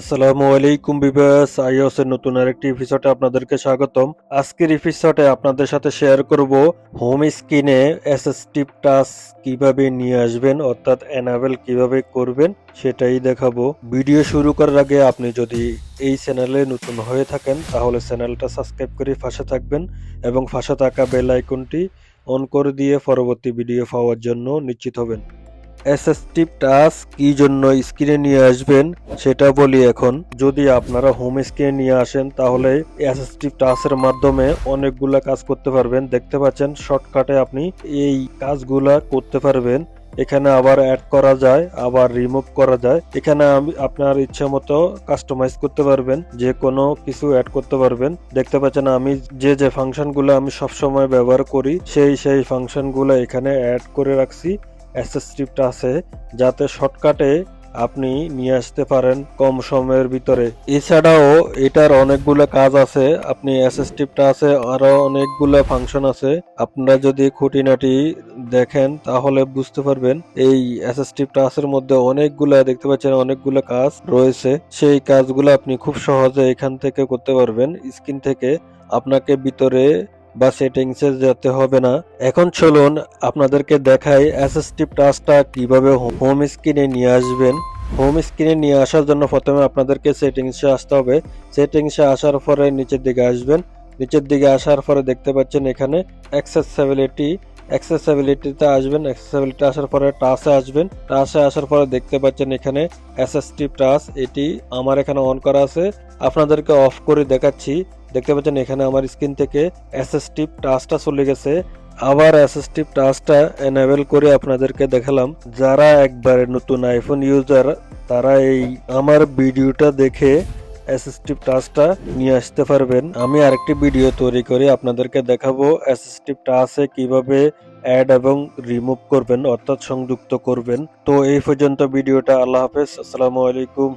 আসসালামু আলাইকুম বিবাস আইওসের নতুন আরেকটি এপিসোডে আপনাদেরকে স্বাগতম। আজকের এপিসোডে আপনাদের সাথে শেয়ার করব হোম স্ক্রিনে অ্যাসিস্টিভ টাচ কীভাবে নিয়ে আসবেন, অর্থাৎ এনাবেল কীভাবে করবেন, সেটাই দেখাবো। ভিডিও শুরু করার আগে আপনি যদি এই চ্যানেলে নতুন হয়ে থাকেন, তাহলে চ্যানেলটা সাবস্ক্রাইব করে পাশে থাকবেন এবং পাশে থাকা বেল আইকনটি অন করে দিয়ে পরবর্তী ভিডিও পাওয়ার জন্য নিশ্চিত হবেন। অ্যাসিস্টিভ টাচ কি জন্য স্ক্রিনে নিয়ে আসবেন সেটা বলি এখন। যদি আপনারা হোম স্ক্রিনে নিয়ে আসেন, তাহলে অ্যাসিস্টিভ টাচের মাধ্যমে অনেকগুলা কাজ করতে পারবেন। দেখতে পাচ্ছেন শর্টকাটে আপনি এই কাজগুলা করতে পারবেন। এখানে আবার অ্যাড করা যায়, আবার রিমুভ করা যায়। এখানে আমি আপনার ইচ্ছা মতো কাস্টমাইজ করতে পারবেন, যে কোনো কিছু অ্যাড করতে পারবেন। দেখতে পাচ্ছেন, আমি যে যে ফাংশনগুলো আমি সবসময় ব্যবহার করি, সেই সেই ফাংশনগুলো এখানে অ্যাড করে রাখছি। অ্যাসেসটিভটা আছে, যাতে শর্টকাটে আপনি নিয়ে আসতে পারেন কম সময়ের ভিতরে। এছাড়াও এটার অনেকগুলো কাজ আছে, আপনি অ্যাসেসটিভটা আছে আরও অনেকগুলো ফাংশন আছে। আপনারা যদি খুঁটিনাটি দেখেন, তাহলে বুঝতে পারবেন এই অ্যাসেসটিভ টাচের মধ্যে অনেকগুলা, দেখতে পাচ্ছেন অনেকগুলো কাজ রয়েছে। সেই কাজগুলো আপনি খুব সহজে এখান থেকে করতে পারবেন। স্ক্রিন থেকে আপনাকে ভিতরে বা সেটিংসে যেতে হবে না। এখন চলুন আপনাদেরকে দেখাই টি টাচটা কীভাবে হোম স্ক্রিনে নিয়ে আসবেন। হোম স্ক্রিনে নিয়ে আসার জন্য প্রথমে আপনাদেরকে সেটিংসে আসতে হবে। সেটিংসে আসার পরে নিচের দিকে আসবেন। নিচের দিকে আসার পরে দেখতে পাচ্ছেন এখানে অ্যাক্সেসিবিলিটি অ্যাক্সেসিবিলিটিতে আসবেন। অ্যাক্সেসিবিলিটি আসার পরে টাচে আসবেন। টাচে আসার পরে দেখতে পাচ্ছেন এখানে অ্যাসেসটিভ টাচ এটি আমার এখানে অন করা আছে। আপনাদেরকে অফ করে দেখাচ্ছি। দেখতে পাচ্ছেন এখানে আমার স্ক্রিন থেকে অ্যাসেসটিভ টাচটা চলে গেছে। আবার অ্যাসিস্টিভ টাচটা এনেবল করে আপনাদেরকে দেখালাম। যারা একবারে নতুন আইফোন ইউজার তারা এই আমার ভিডিওটা দেখে অ্যাসিস্টিভ টাচটা নিয়ে আসতে পারবেন। আমি আরেকটি ভিডিও তৈরি করে আপনাদেরকে দেখাবো অ্যাসিস্টিভ টাচে কীভাবে অ্যাড এবং রিমুভ করবেন, অর্থাৎ সংযুক্ত করবেন। তো এই পর্যন্ত ভিডিওটা আল্লাহ হাফেজ, আসসালামু আলাইকুম।